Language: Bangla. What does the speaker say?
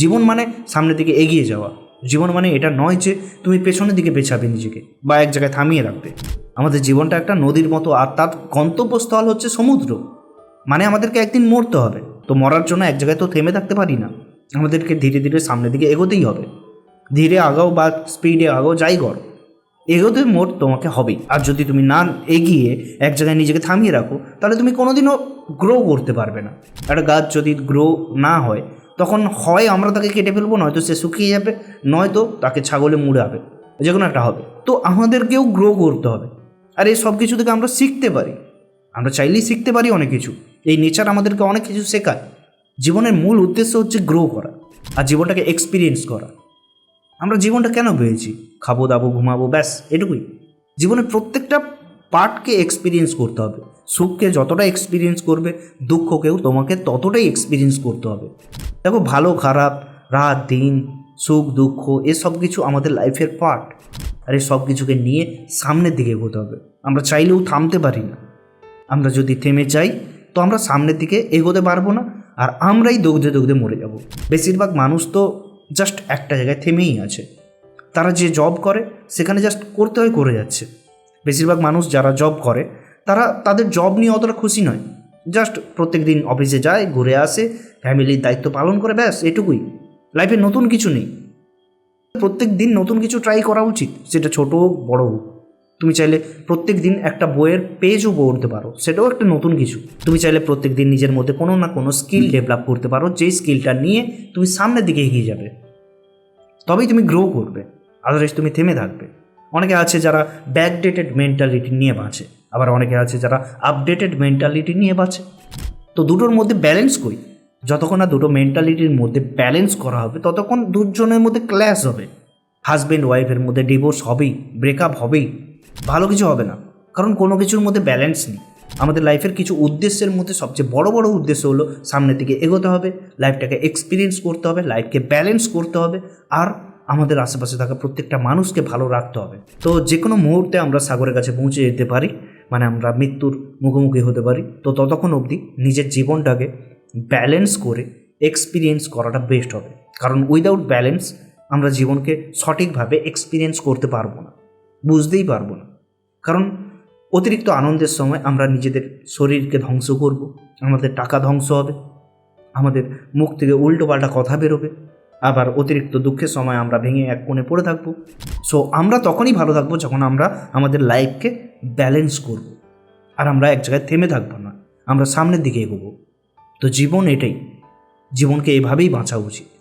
জীবন মানে সামনের দিকে এগিয়ে যাওয়া। জীবন মানে এটা নয় যে তুমি পেছনের দিকে পেছাবে নিজেকে বা এক জায়গায় থামিয়ে রাখবে। আমাদের জীবনটা একটা নদীর মতো আর তার গন্তব্যস্থল হচ্ছে সমুদ্র। মানে আমাদেরকে একদিন মরতে হবে। তো মরার জন্য এক জায়গায় তো থেমে থাকতে পারি না। আমাদেরকে ধীরে ধীরে সামনের দিকে এগোতেই হবে। ধীরে আগাও বা স্পিডে আগাও যাই করো। এগোতে মোট তোমাকে হবেই। আর যদি তুমি না এগিয়ে এক জায়গায় নিজেকে থামিয়ে রাখো, তাহলে তুমি কোনোদিনও গ্রো করতে পারবে না। একটা গাছ যদি গ্রো না হয় তখন হয় আমরা তাকে কেটে ফেলব, নয়তো সে শুকিয়ে যাবে, নয়তো তাকে ছাগলে মুড়াবে যে কোনো একটা হবে। তো আমাদেরকেও গ্রো করতে হবে। আর এই সব কিছু থেকে আমরা শিখতে পারি। আমরা চাইলেই শিখতে পারি অনেক কিছু। এই নেচার আমাদেরকে অনেক কিছু শেখায়। জীবনের মূল উদ্দেশ্য হচ্ছে গ্রো করা আর জীবনটাকে এক্সপিরিয়েন্স করা। আমরা জীবনটা কেন পেয়েছি? খাব, দাবো, ঘুমাবো, ব্যাস, এটুকুই। জীবনের প্রত্যেকটা পার্টকে এক্সপিরিয়েন্স করতে হবে। সুখকে যতটা এক্সপিরিয়েন্স করবে, দুঃখকেও তোমাকে ততটাই এক্সপিরিয়েন্স করতে হবে। দেখো ভালো, খারাপ, রাত, দিন, সুখ, দুঃখ এসব কিছু আমাদের লাইফের পার্ট আর এই সব কিছুকে নিয়ে সামনের দিকে এগোতে হবে। আমরা চাইলেও থামতে পারি না। আমরা যদি থেমে যাই, তো আমরা সামনের দিকে এগোতে পারব না, আর আমরাই দগ্ধে দগ্ধে মরে যাব। বেশিরভাগ মানুষ তো জাস্ট একটা জায়গায় থেমেই আছে। তারা যে জব করে, সেখানে জাস্ট করতে হয়, করে যাচ্ছে। বেশিরভাগ মানুষ যারা জব করে, তারা তাদের জব নিয়ে অতটা খুশি নয়। জাস্ট প্রত্যেক দিন অফিসে যায় ঘুরে আসে ফ্যামিলির দায়িত্ব পালন করে ব্যাস এটুকুই। লাইফে নতুন কিছু নেই। প্রত্যেক দিন নতুন কিছু ট্রাই করা উচিত সেটা ছোট হোক বড় হোক। তুমি চাইলে প্রত্যেক দিন একটা বইয়ের পেজও পড়তে পারো সেটাও একটা নতুন কিছু। তুমি চাইলে প্রত্যেক দিন নিজের মধ্যে কোনো না কোনো স্কিল ডেভেলপ করতে পারো যেই স্কিলটা নিয়ে তুমি সামনের দিকে এগিয়ে যাবে। তবেই তুমি গ্রো করবে আদারওয়াইজ তুমি থেমে থাকবে। অনেকে আছে যারা ব্যাকডেটেড মেন্টালিটি নিয়ে বাঁচে। আবার অনেকে আছে যারা আপডেটেড মেন্টালিটি নিয়ে বাঁচে। তো দুটোর মধ্যে ব্যালেন্স কই? যতক্ষণ না দুটো মেন্টালিটির মধ্যে ব্যালেন্স করা হবে, ততক্ষণ দুজনের মধ্যে ক্ল্যাশ হবে। হাজব্যান্ড ওয়াইফের মধ্যে ডিভোর্স হবেই ব্রেকআপ হবেই, ভালো কিছু হবে না। কারণ কোনো কিছুর মধ্যে ব্যালেন্স নেই। আমাদের লাইফের কিছু উদ্দেশ্যের মধ্যে সবচেয়ে বড় বড় উদ্দেশ্য হলো সামনের দিকে এগোতে হবে লাইফটাকে এক্সপিরিয়েন্স করতে হবে লাইফকে ব্যালেন্স করতে হবে, আর আমাদের আশেপাশে থাকা প্রত্যেকটা মানুষকে ভালো রাখতে হবে। তো যে কোনো মুহূর্তে আমরা সাগরের কাছে পৌঁছে যেতে পারি। মানে আমরা মৃত্যুর মুখোমুখি হতে পারি। তো ততক্ষণ অবধি নিজের জীবনটাকে ব্যালেন্স করে এক্সপিরিয়েন্স করাটা বেস্ট হবে। কারণ উইদাউট ব্যালেন্স আমরা জীবনকে সঠিকভাবে এক্সপিরিয়েন্স করতে পারব না, বুঝতেই পারব না। কারণ অতিরিক্ত আনন্দের সময় আমরা নিজেদের শরীরকে ধ্বংস করব, আমাদের টাকা ধ্বংস হবে, আমাদের মুখ থেকে উল্টো পাল্টা কথা বেরোবে, আবার অতিরিক্ত দুঃখের সময় আমরা ভেঙে এক কোণে পড়ে থাকব। সো আমরা তখনই ভালো থাকব যখন আমরা আমাদের লাইফকে ব্যালেন্স করব। আর আমরা এক জায়গায় থেমে থাকব না। আমরা সামনের দিকে এগোবো। তো জীবন এটাই। জীবনকে এভাবেই বাঁচা উচিত।